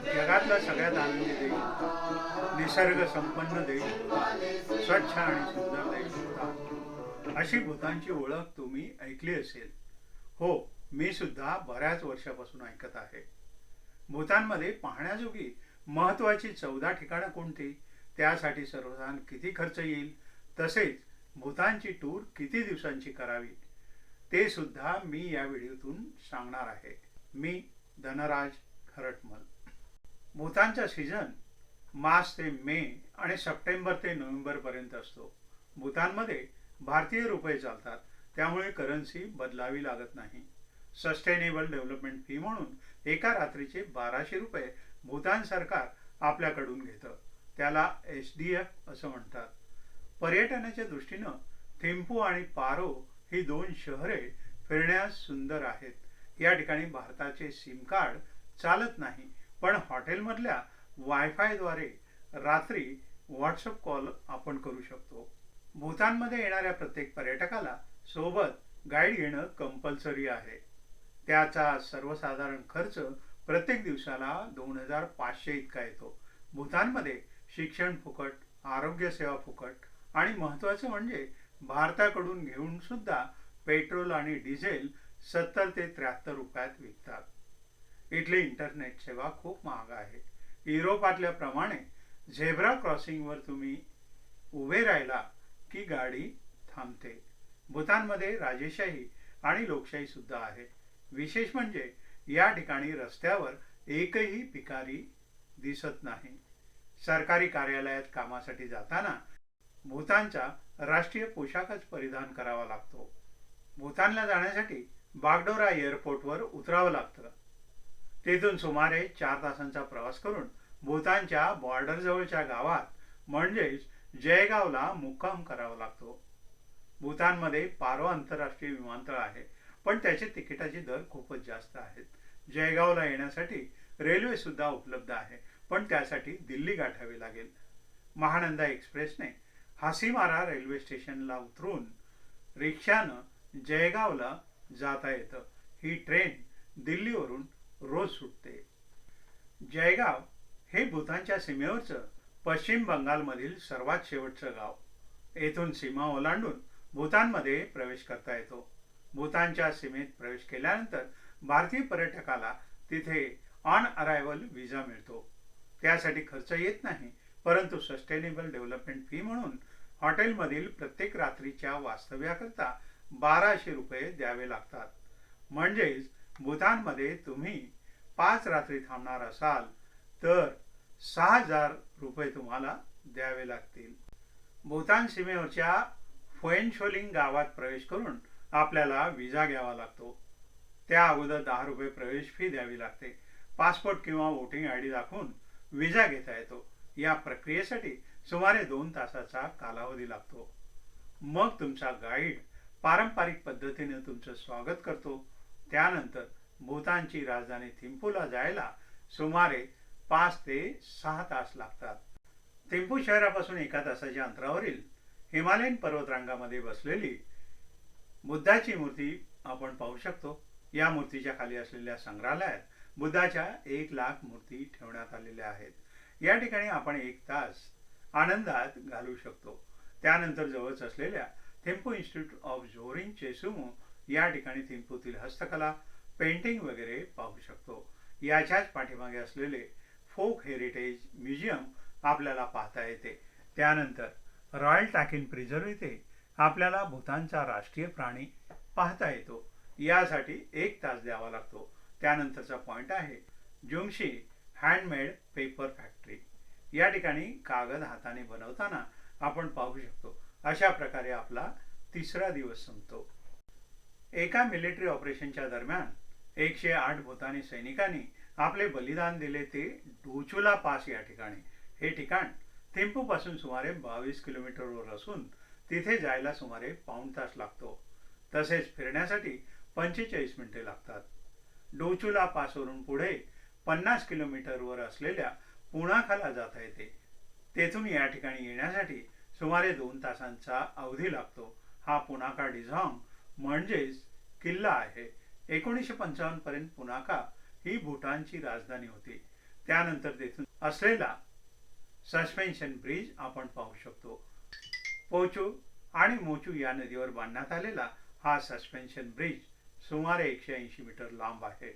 जगातला सगळ्यात आनंदी देईल निसर्ग संपन्न देईल स्वच्छ आणि सुंदर देईल अशी भूतांची ओळख तुम्ही ऐकली असेल. हो मी सुद्धा बऱ्याच वर्षापासून ऐकत आहे. भूतानमध्ये पाहण्याजोगी महत्वाची चौदा ठिकाणं कोणती? त्यासाठी सर्वसाधारण किती खर्च येईल? तसेच भूतानची टूर किती दिवसांची करावी? ते सुद्धा मी या व्हिडिओतून सांगणार आहे. मी धनराज खरटमल. भूतानचा सीझन मार्च ते मे आणि सप्टेंबर ते नोव्हेंबरपर्यंत असतो. भूतानमध्ये भारतीय रुपये चालतात. त्यामुळे करन्सी बदलावी लागत नाही. सस्टेनेबल डेव्हलपमेंट फी म्हणून एका रात्रीचे बाराशे रुपये भूतान सरकार आपल्याकडून घेतं. त्याला एच डी एफ असं म्हणतात. पर्यटनाच्या दृष्टीनं थिम्पू आणि पारो ही दोन शहरे फिरण्यास सुंदर आहेत. या ठिकाणी भारताचे सिम कार्ड चालत नाही. पण हॉटेलमधल्या वायफायद्वारे रात्री व्हॉट्सअप कॉल आपण करू शकतो. भूतानमध्ये येणाऱ्या प्रत्येक पर्यटकाला सोबत गाईड घेणं कंपल्सरी आहे. त्याचा सर्वसाधारण खर्च प्रत्येक दिवसाला दोन हजार पाचशे इतका येतो. भूतानमध्ये शिक्षण फुकट आरोग्य सेवा फुकट आणि महत्त्वाचं म्हणजे भारताकडून घेऊन सुद्धा पेट्रोल आणि डिझेल सत्तर ते त्र्याहत्तर रुपयात विकतात. इथली इंटरनेट सेवा खूप महाग आहे. युरोपातल्या प्रमाणे झेब्रा क्रॉसिंगवर तुम्ही उभे राहिला की गाडी थांबते. भूतानमध्ये राजेशाही आणि लोकशाही सुद्धा आहे. विशेष म्हणजे या ठिकाणी रस्त्यावर एकही भिकारी दिसत नाही. सरकारी कार्यालयात कामासाठी जाताना भूतानचा राष्ट्रीय पोशाखच परिधान करावा लागतो. भूतानला जाण्यासाठी बागडोरा एअरपोर्टवर उतरावं लागतं. तेथून सुमारे चार तासांचा प्रवास करून भूतानच्या बॉर्डरजवळच्या गावात म्हणजेच जयगावला मुक्काम करावा लागतो. भूतानमध्ये पारो आंतरराष्ट्रीय विमानतळ आहे पण त्याचे तिकिटाचे दर खूपच जास्त आहेत. जयगावला येण्यासाठी रेल्वे सुद्धा उपलब्ध आहे पण त्यासाठी दिल्ली गाठावी लागेल. महानंदा एक्सप्रेसने हासीमारा रेल्वे स्टेशनला उतरून रिक्षानं जयगावला जाता येतं. ही ट्रेन दिल्लीवरून रोज सुटते. जयगाव हे भूतानच्या सीमेवरचं पश्चिम बंगालमधील सर्वात शेवटचं गाव. येथून सीमा ओलांडून भूतानमध्ये प्रवेश करता येतो. भूतानच्या सीमेत प्रवेश केल्यानंतर भारतीय पर्यटकाला तिथे ऑन अरायव्हल व्हिसा मिळतो. त्यासाठी खर्च येत नाही परंतु सस्टेनेबल डेव्हलपमेंट फी म्हणून हॉटेलमधील प्रत्येक रात्रीच्या वास्तव्याकरता बाराशे रुपये द्यावे लागतात. म्हणजेच भूतानमध्ये तुम्ही पाच रात्री थांबणार असाल तर सहा हजार रुपये तुम्हाला द्यावे लागतील. भूतान सीमेवरच्या फोएनशोलिंग गावात प्रवेश करून आपल्याला विजा घ्यावा लागतो. त्या अगोदर दहा रुपये प्रवेश फी द्यावी लागते. पासपोर्ट किंवा वोटिंग आय डी दाखवून विजा घेता येतो. या प्रक्रियेसाठी सुमारे दोन तासाचा कालावधी लागतो. मग तुमचा गाईड पारंपरिक पद्धतीने तुमचं स्वागत करतो. त्यानंतर भूतानची राजधानी थिम्पूला जायला सुमारे पाच ते सहा तास लागतात. थिंपू शहरापासून एका तासाच्या अंतरावरील हिमालयन पर्वतरांगामध्ये बसलेली बुद्धाची मूर्ती आपण पाहू शकतो. या मूर्तीच्या खाली असलेल्या संग्रहालयात बुद्धाच्या एक लाख मूर्ती ठेवण्यात आलेल्या आहेत. या ठिकाणी आपण एक तास आनंदात घालू शकतो. त्यानंतर जवळच असलेल्या थिम्पू इन्स्टिट्यूट ऑफ झोरिन चेसुमो या ठिकाणी थिंपूतील हस्तकला पेंटिंग वगैरे पाहू शकतो. याच्याच पाठीमागे असलेले फोक हेरिटेज म्युझियम आपल्याला पाहता येते. त्यानंतर रॉयल टाकिन प्रिझर्व येथे आपल्याला भूतानचा राष्ट्रीय प्राणी पाहता येतो. यासाठी एक तास द्यावा लागतो. त्यानंतरचा पॉइंट आहे जुंगशी हँडमेड पेपर फॅक्टरी. या ठिकाणी कागद हाताने बनवताना आपण पाहू शकतो. अशा प्रकारे आपला तिसरा दिवस संपतो. एका मिलिटरी ऑपरेशनच्या दरम्यान एकशे आठ भूतानी सैनिकांनी आपले बलिदान दिले ते डोचुला पास या ठिकाणी. हे ठिकाण थिंपूपासून सुमारे बावीस किलोमीटरवर असून तिथे जायला सुमारे पाऊण तास लागतो. तसेच फिरण्यासाठी पंचेचाळीस मिनिटे लागतात. डोचुला पासवरून पुढे पन्नास किलोमीटरवर असलेल्या पुणाखाला जाता येते. तेथून या ठिकाणी येण्यासाठी सुमारे दोन तासांचा अवधी लागतो. हा पुनाका डिझॉंग म्हणजेच किल्ला आहे. एकोणीसशे पंचावन्न पर्यंत पुनाका ही भूटानची राजधानी होती. त्यानंतर तेथून असलेला सस्पेन्शन ब्रिज आपण पाहू शकतो. पोचू आणि मोचू या नदीवर बांधण्यात आलेला हा सस्पेन्शन ब्रिज सुमारे एकशे ऐंशी मीटर लांब आहे.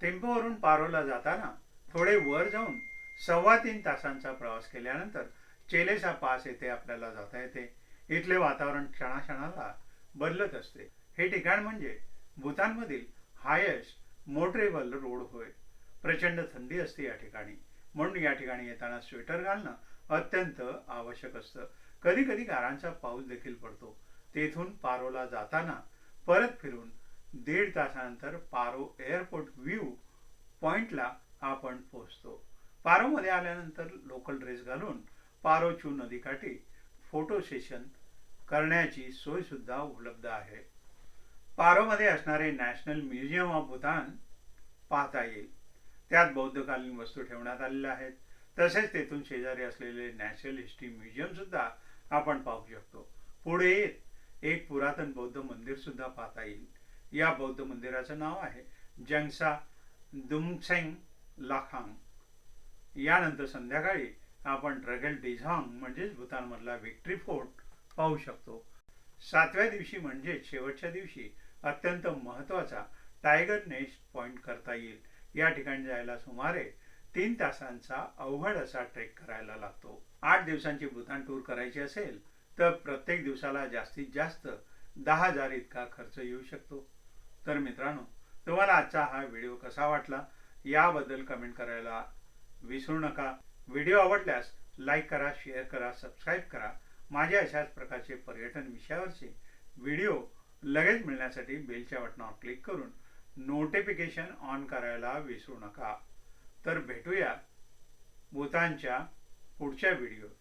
टेम्पोवरून पारोला जाताना थोडे वर जाऊन सव्वा तीन तासांचा प्रवास केल्यानंतर चेलेसा पास येथे आपल्याला जाता येते. इथले वातावरण क्षणाक्षणाला बदलत असते. हे ठिकाण म्हणजे भूतानमधील हायेस्ट मोटरेबल रोड होय. प्रचंड थंडी असते या ठिकाणी. म्हणून या ठिकाणी येताना स्वेटर घालणं अत्यंत आवश्यक असतं. कधी कधी गारांचा पाऊस देखील पडतो. तेथून पारोला जाताना परत फिरून दीड तासानंतर पारो एअरपोर्ट व्ह्यू पॉइंटला आपण पोहोचतो. पारोमध्ये आल्यानंतर लोकल ड्रेस घालून पारोचू नदीकाठी फोटो सेशन करण्याची सोय सुद्धा उपलब्ध आहे. पारोमध्ये असणारे नॅशनल म्युझियम ऑफ भूतान पाहता येईल. त्यात बौद्धकालीन वस्तू ठेवण्यात आलेल्या आहेत. तसेच तेथून शेजारी असलेले नॅशनल हिस्ट्री म्युझियम सुद्धा आपण पाहू शकतो. पुढे येत एक पुरातन बौद्ध मंदिर सुद्धा पाहता येईल. या बौद्ध मंदिराचं नाव आहे जंगसा दुमसेंग लाखांग. यानंतर संध्याकाळी आपण ड्रगल डिझांग म्हणजेच भूतानमधला व्हिक्ट्री फोर्ट पाहू शकतो. सातव्या दिवशी म्हणजे शेवटच्या दिवशी अत्यंत महत्त्वाचा टायगर नेस्ट पॉईंट करता येईल. या ठिकाणी जायला सुमारे तीन तासांचा अवघड असा ट्रेक करायला लागतो. आठ दिवसांची भूतान टूर करायची असेल तर प्रत्येक दिवसाला जास्तीत जास्त दहा हजार इतका खर्च येऊ शकतो. तर मित्रांनो तुम्हाला आजचा हा व्हिडिओ कसा वाटला याबद्दल कमेंट करायला विसरू नका. व्हिडिओ आवडल्यास लाईक करा शेअर करा सबस्क्राईब करा. माझ्या अशाच प्रकारचे पर्यटन विषयावरचे व्हिडिओ लगेच मिळण्यासाठी बेलच्या बटनावर क्लिक करून नोटिफिकेशन ऑन करायला विसरू नका. तर भेटूया भूतानच्या पुढच्या व्हिडिओत.